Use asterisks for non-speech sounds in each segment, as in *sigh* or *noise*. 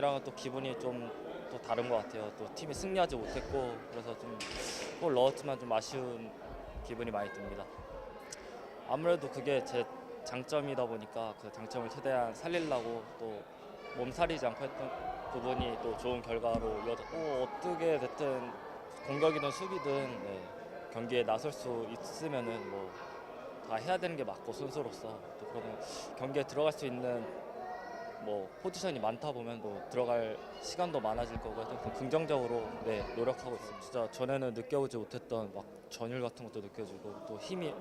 경기랑은 또 기분이 좀 또 다른 것 같아요. 또 팀이 승리하지 못했고 그래서 좀 골 넣었지만 좀 아쉬운 기분이 많이 듭니다. 아무래도 그게 제 장점이다 보니까 그 장점을 최대한 살리려고 또 몸살이지 않고 했던 부분이 또 좋은 결과로 이어졌고 어떻게 됐든 공격이든 수비든 네, 경기에 나설 수 있으면은 뭐 다 해야 되는 게 맞고 선수로서 또 그러면 경기에 들어갈 수 있는 뭐 포지션이 많다 보면 또 들어갈 시간도 많아질 거고 하여튼 좀 긍정적으로 네 노력하고 있습니다. 진짜 전에는 느껴보지 못했던 막 전율 같은 것도 느껴지고 또 힘이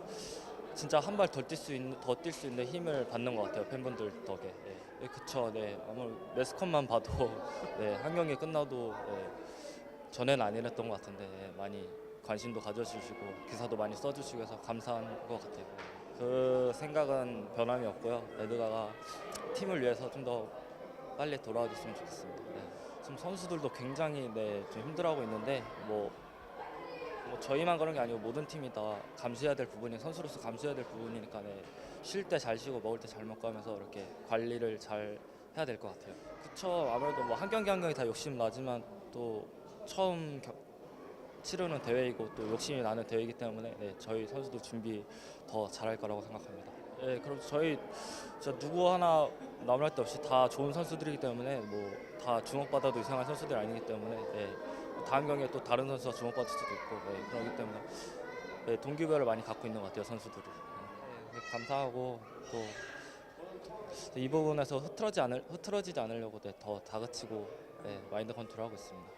진짜 한 발 더 뛸 수 있는 더 뛸 수 있는 힘을 받는 것 같아요 팬분들 덕에. 예, 예, 그쵸. 네 아무 매스컷만 봐도 *laughs* 네 한 경기 끝나도 네, 전에는 안 이랬던 것 같은데 예, 많이 관심도 가져주시고 기사도 많이 써주시고 해서 감사한 것 같아요. 그 생각은 변함이 없고요. 레드가가 팀을 위해서 좀 더 빨리 돌아와 줬으면 좋겠습니다. 네. 지금 선수들도 굉장히 네, 좀 힘들어하고 있는데 뭐, 뭐 저희만 그런 게 아니고 모든 팀이 다 감수해야 될 부분이 선수로서 감수해야 될 부분이니까 네, 쉴 때 잘 쉬고 먹을 때 잘 먹고 하면서 이렇게 관리를 잘 해야 될 것 같아요. 그쵸 아무래도 뭐 한 경기 한 경기 다 욕심 나지만 또 처음 겨- 치르는 대회이고 또 욕심이 나는 대회이기 때문에 네, 저희 선수도 준비 더 잘할 거라고 생각합니다. 네, 그럼 저희 진짜 누구 하나 나무랄 데 없이 다 좋은 선수들이기 때문에 뭐 다 주목받아도 이상한 선수들이 아니기 때문에 네, 다음 경기에 또 다른 선수가 주목받을 수도 있고 네, 그렇기 때문에 네, 동기부여를 많이 갖고 있는 것 같아요 선수들이. 네, 네, 감사하고 또 이 부분에서 흐트러지 않을 흐트러지지 않으려고 네, 더 다그치고 네, 마인드 컨트롤하고 있습니다.